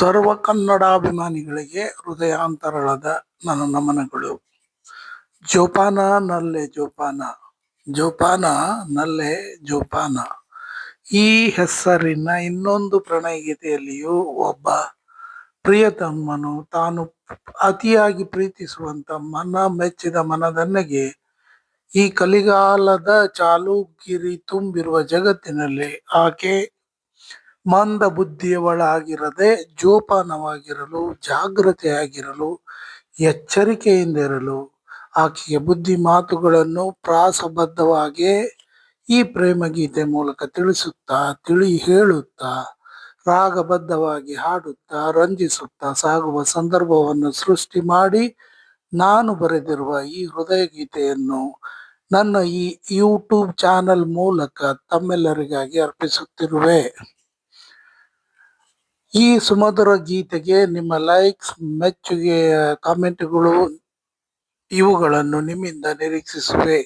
ಸರ್ವ ಕನ್ನಡಾಭಿಮಾನಿಗಳಿಗೆ ಹೃದಯಾಂತರಳದ ನನ್ನ ನಮನಗಳು. ಜೋಪಾನ ನಲ್ಲೆ ಜೋಪಾನ ಜೋಪಾನ ನಲ್ಲೆ ಜೋಪಾನ. ಈ ಹೆಸರಿನ ಇನ್ನೊಂದು ಪ್ರಣಯ ಗೀತೆಯಲ್ಲಿಯೂ ಒಬ್ಬ ಪ್ರಿಯತಮ್ಮನು ತಾನು ಅತಿಯಾಗಿ ಪ್ರೀತಿಸುವಂತ ಮನ ಮೆಚ್ಚಿದ ಮನದನ್ನಗೆ ಈ ಕಲಿಗಾಲದ ಚಾಲುಗಿರಿ ತುಂಬಿರುವ ಜಗತ್ತಿನಲ್ಲಿ ಆಕೆ ಮಂದ ಬುದ್ಧಿಯವಳಾಗಿರದೆ ಜೋಪಾನವಾಗಿರಲು, ಜಾಗೃತೆಯಾಗಿರಲು, ಎಚ್ಚರಿಕೆಯಿಂದಿರಲು ಆಕೆಯ ಬುದ್ಧಿ ಮಾತುಗಳನ್ನು ಪ್ರಾಸಬದ್ಧವಾಗಿ ಈ ಪ್ರೇಮಗೀತೆ ಮೂಲಕ ತಿಳಿಸುತ್ತಾ ತಿಳಿ ಹೇಳುತ್ತಾ ರಾಗಬದ್ಧವಾಗಿ ಹಾಡುತ್ತಾ, ರಂಜಿಸುತ್ತಾ ಸಾಗುವ ಸಂದರ್ಭವನ್ನು ಸೃಷ್ಟಿ ಮಾಡಿ ನಾನು ಬರೆದಿರುವ ಈ ಹೃದಯ ಗೀತೆಯನ್ನು ನನ್ನ ಈ ಯೂಟ್ಯೂಬ್ ಚಾನಲ್ ಮೂಲಕ ತಮ್ಮೆಲ್ಲರಿಗಾಗಿ ಅರ್ಪಿಸುತ್ತಿರುವೆ. ಈ ಸುಮಧುರ ಗೀತೆಗೆ ನಿಮ್ಮ ಲೈಕ್ಸ್ ಮೆಚ್ಚುಗೆಯ ಕಾಮೆಂಟ್ಗಳು ಇವುಗಳನ್ನು ನಿಮ್ಮಿಂದ ನಿರೀಕ್ಷಿಸುವೆ.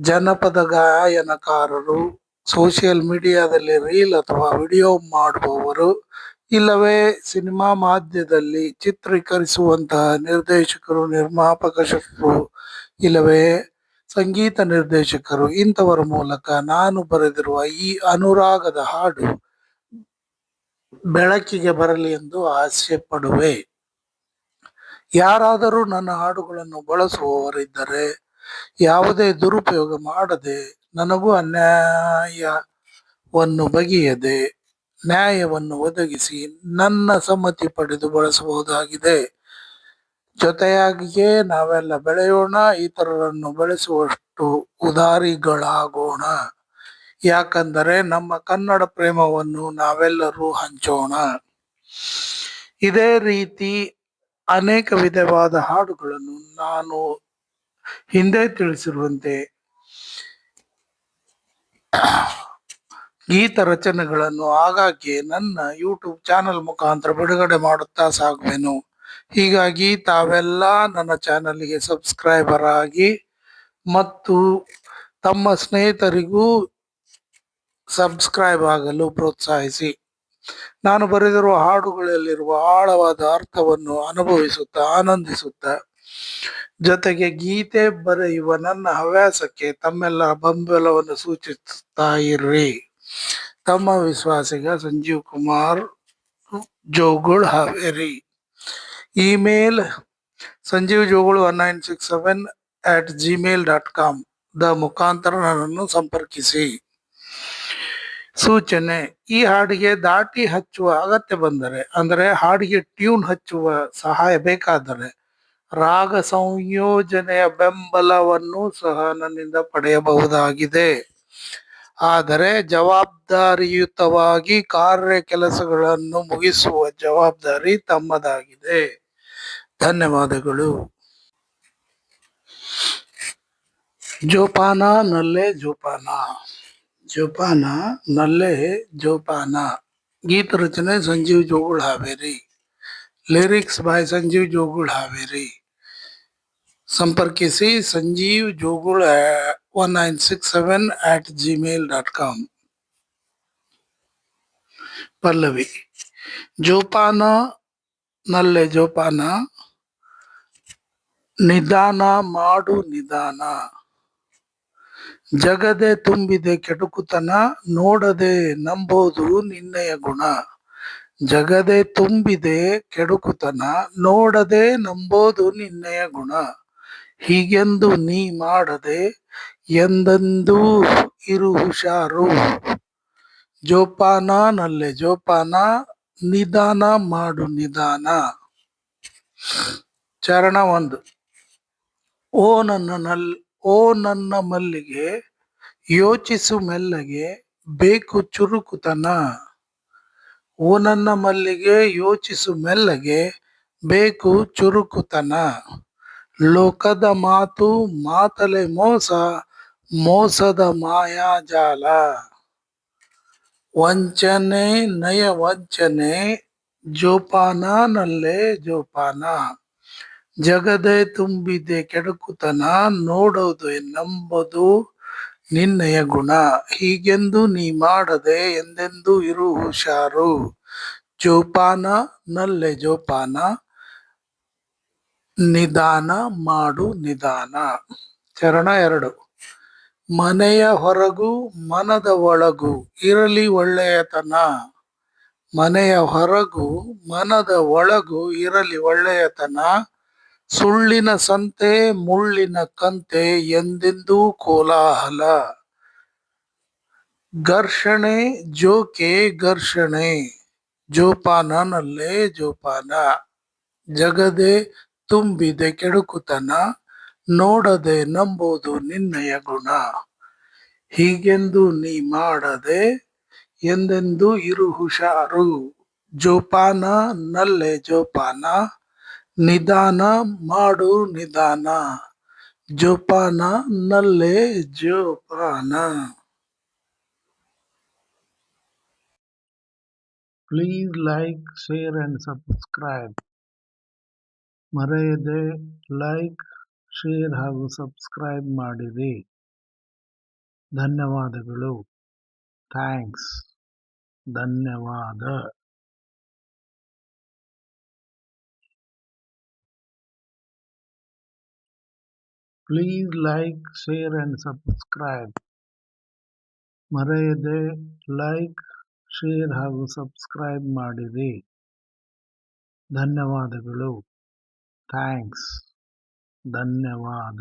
ಜನಪದ ಗಾಯನಕಾರರು ಸೋಷಿಯಲ್ ಮೀಡಿಯಾದಲ್ಲಿ ರೀಲ್ ಅಥವಾ ವಿಡಿಯೋ ಮಾಡುವವರು, ಇಲ್ಲವೇ ಸಿನಿಮಾ ಮಾಧ್ಯಮದಲ್ಲಿ ಚಿತ್ರೀಕರಿಸುವಂತಹ ನಿರ್ದೇಶಕರು, ನಿರ್ಮಾಪಕರು, ಇಲ್ಲವೇ ಸಂಗೀತ ನಿರ್ದೇಶಕರು, ಇಂಥವರ ಮೂಲಕ ನಾನು ಬರೆದಿರುವ ಈ ಅನುರಾಗದ ಹಾಡು ಬೆಳಕಿಗೆ ಬರಲಿ ಎಂದು ಆಸೆ ಪಡುವೆ ಯಾರಾದರೂ ನನ್ನ ಹಾಡುಗಳನ್ನು ಬಳಸುವವರಿದ್ದರೆ ಯಾವುದೇ ದುರುಪಯೋಗ ಮಾಡದೆ ನನಗೂ ಅನ್ಯಾಯವನ್ನು ಬಗೆಯದೆ ನ್ಯಾಯವನ್ನು ಒದಗಿಸಿ ನನ್ನ ಸಮ್ಮತಿ ಪಡೆದು ಬಳಸಬಹುದಾಗಿದೆ. ಜೊತೆಯಾಗಿಯೇ ನಾವೆಲ್ಲ ಬೆಳೆಯೋಣ, ಇತರರನ್ನು ಬೆಳೆಸುವಷ್ಟು ಉದಾರಿಗಳಾಗೋಣ. ಯಾಕಂದರೆ ನಮ್ಮ ಕನ್ನಡ ಪ್ರೇಮವನ್ನು ನಾವೆಲ್ಲರೂ ಹಂಚೋಣ. ಇದೇ ರೀತಿ ಅನೇಕ ವಿಧವಾದ ಹಾಡುಗಳನ್ನು ನಾನು ಹಿಂದೆ ತಿಳಿಸಿರುವಂತೆ ಗೀತ ರಚನೆಗಳನ್ನು ಆಗಾಗ್ಗೆ ನನ್ನ ಯೂಟ್ಯೂಬ್ ಚಾನಲ್ ಮುಖಾಂತರ ಬಿಡುಗಡೆ ಮಾಡುತ್ತಾ ಸಾಗುವೆನು. ಹೀಗಾಗಿ ತಾವೆಲ್ಲ ನನ್ನ ಚಾನಲ್ಗೆ ಸಬ್ಸ್ಕ್ರೈಬರ್ ಆಗಿ ಮತ್ತು ತಮ್ಮ ಸ್ನೇಹಿತರಿಗೂ ಸಬ್ಸ್ಕ್ರೈಬ್ ಆಗಲು ಪ್ರೋತ್ಸಾಹಿಸಿ. ನಾನು ಬರೆದಿರುವ ಹಾಡುಗಳಲ್ಲಿರುವ ಆಳವಾದ ಅರ್ಥವನ್ನು ಅನುಭವಿಸುತ್ತಾ ಆನಂದಿಸುತ್ತಾ, ಜೊತೆಗೆ ಗೀತೆ ಬರೆಯುವ ನನ್ನ ಹವ್ಯಾಸಕ್ಕೆ ತಮ್ಮೆಲ್ಲ ಬೆಂಬಲವನ್ನು ಸೂಚಿಸುತ್ತಾ ಇರ್ರಿ. ತಮ್ಮ ವಿಶ್ವಾಸಿಗ Sanjeev Kumar Jogul Haveri. Email Sanjeev Jogul one nine six seven at Gmail dot com the ಮುಖಾಂತರ ನನ್ನನ್ನು ಸಂಪರ್ಕಿಸಿ. ಸೂಚನೆ, ಈ ಹಾಡಿಗೆ ದಾಟಿ ಹಚ್ಚುವ ಅಗತ್ಯ ಬಂದರೆ, ಅಂದರೆ ಹಾಡಿಗೆ ಟ್ಯೂನ್ ಹಚ್ಚುವ ಸಹಾಯ ಬೇಕಾದರೆ, ರಾಗ ಸಂಯೋಜನೆಯ ಬೆಂಬಲವನ್ನು ಸಹ ನನ್ನಿಂದ ಪಡೆಯಬಹುದಾಗಿದೆ. ಆದರೆ ಜವಾಬ್ದಾರಿಯುತವಾಗಿ ಕಾರ್ಯ ಕೆಲಸಗಳನ್ನು ಮುಗಿಸುವ ಜವಾಬ್ದಾರಿ ತಮ್ಮದಾಗಿದೆ. ಧನ್ಯವಾದಗಳು. ಜೋಪಾನ ನಲ್ಲೇ ಜೋಪಾನ. ಜೋಪಾನ ನಲ್ಲೆ ಜೋಪಾನ ಗೀತ ರಚನೆ ಸಂಜೀವ್ ಜೋಗುಳ್ ಹಾವೇರಿ ಲಿರಿಕ್ಸ್ ಬಾಯ್ ಸಂಜೀವ್ ಜೋಗುಳ್ ಹಾವೇರಿ ಸಂಪರ್ಕಿಸಿ Sanjeev Jogul one nine six seven at Gmail dot com Pallavi ಜೋಪಾನ ನಲ್ಲೆ ಜೋಪಾನ ನಿಧಾನ ಮಾಡು ನಿಧಾನ ಜಗದೆ ತುಂಬಿದೆ ಕೆಡುಕುತನ, ನೋಡದೆ ನಂಬೋದು ನಿನ್ನೆಯ ಗುಣ. ಜಗದೆ ತುಂಬಿದೆ ಕೆಡುಕುತನ, ನೋಡದೆ ನಂಬೋದು ನಿನ್ನೆಯ ಗುಣ. ಹೀಗೆಂದು ನೀ ಮಾಡದೆ ಎಂದೆಂದೂ ಇರು ಹುಷಾರು. ಜೋಪಾನ ನಲ್ಲೆ ಜೋಪಾನ, ನಿಧಾನ ಮಾಡು ನಿಧಾನ. ಚರಣ ಒಂದು. ಓ ನನ್ನ ನಲ್ ಓ ನನ್ನ ಮಲ್ಲಿಗೆ, ಯೋಚಿಸು ಮೆಲ್ಲಗೆ, ಬೇಕು ಚುರುಕುತನ ಓ ನನ್ನ ಮಲ್ಲಿಗೆ, ಯೋಚಿಸು ಮೆಲ್ಲಗೆ, ಬೇಕು ಚುರುಕುತನ ಲೋಕದ ಮಾತು ಮಾತಲೆ ಮೋಸ, ಮೋಸದ ಮಾಯಾಜಾಲ ವಂಚನೆ ನಯ ವಂಚನೆ ಜೋಪಾನ ನಲ್ಲೆ ಜೋಪಾನ. ಜಗದೆ ತುಂಬಿದೆ ಕೆಡುಕುತನ ನೋಡೋದು ನಂಬೋದು ನಿನ್ನಯ ಗುಣ. ಹೀಗೆಂದು ನೀ ಮಾಡದೆ ಎಂದೆಂದೂ ಇರು ಹುಷಾರು. ಜೋಪಾನ, ನಲ್ಲೆ ಜೋಪಾನ, ನಿಧಾನ ಮಾಡು ನಿಧಾನ. ಚರಣ ಎರಡು. ಮನೆಯ ಹೊರಗು, ಮನದ ಒಳಗು, ಇರಲಿ ಒಳ್ಳೆಯತನ. ಮನೆಯ ಹೊರಗು, ಮನದ ಒಳಗು, ಇರಲಿ ಒಳ್ಳೆಯತನ. ಸುಳ್ಳಿನ ಸಂತೆ ಮುಳ್ಳಿನ ಕಂತೆ ಎಂದೆಂದೂ ಕೋಲಾಹಲ. ಘರ್ಷಣೆ ಜೋಕೆ ಘರ್ಷಣೆ ಜೋಪಾನ ನಲ್ಲೇ ಜೋಪಾನ. ಜಗದೆ ತುಂಬಿದೆ ಕೆಡುಕುತನ, ನೋಡದೆ ನಂಬೋದು ನಿನ್ನಯ ಗುಣ. ಹೀಗೆಂದು ನೀ ಮಾಡದೆ ಎಂದೆಂದು ಇರು ಹುಷಾರು. ಜೋಪಾನ ನಲ್ಲೆ ಜೋಪಾನ ನಿಧಾನ ಮಾಡು ನಿಧಾನ. ಜೋಪಾನ ನಲ್ಲೆ ಜೋಪಾನ. Please like share and subscribe ಮರೆಯದೆ ಲೈಕ್ ಶೇರ್ ಹಾಗೂ ಸಬ್ಸ್ಕ್ರೈಬ್ ಮಾಡಿರಿ. ಧನ್ಯವಾದಗಳು. ಥ್ಯಾಂಕ್ಸ್ ಧನ್ಯವಾದ. Please like share and subscribe ಮರೆಯದೆ ಲೈಕ್ ಶೇರ್ ಹಾಗೂ ಸಬ್ಸ್ಕ್ರೈಬ್ ಮಾಡಿರಿ. ಧನ್ಯವಾದಗಳು. ಥ್ಯಾಂಕ್ಸ್ ಧನ್ಯವಾದ.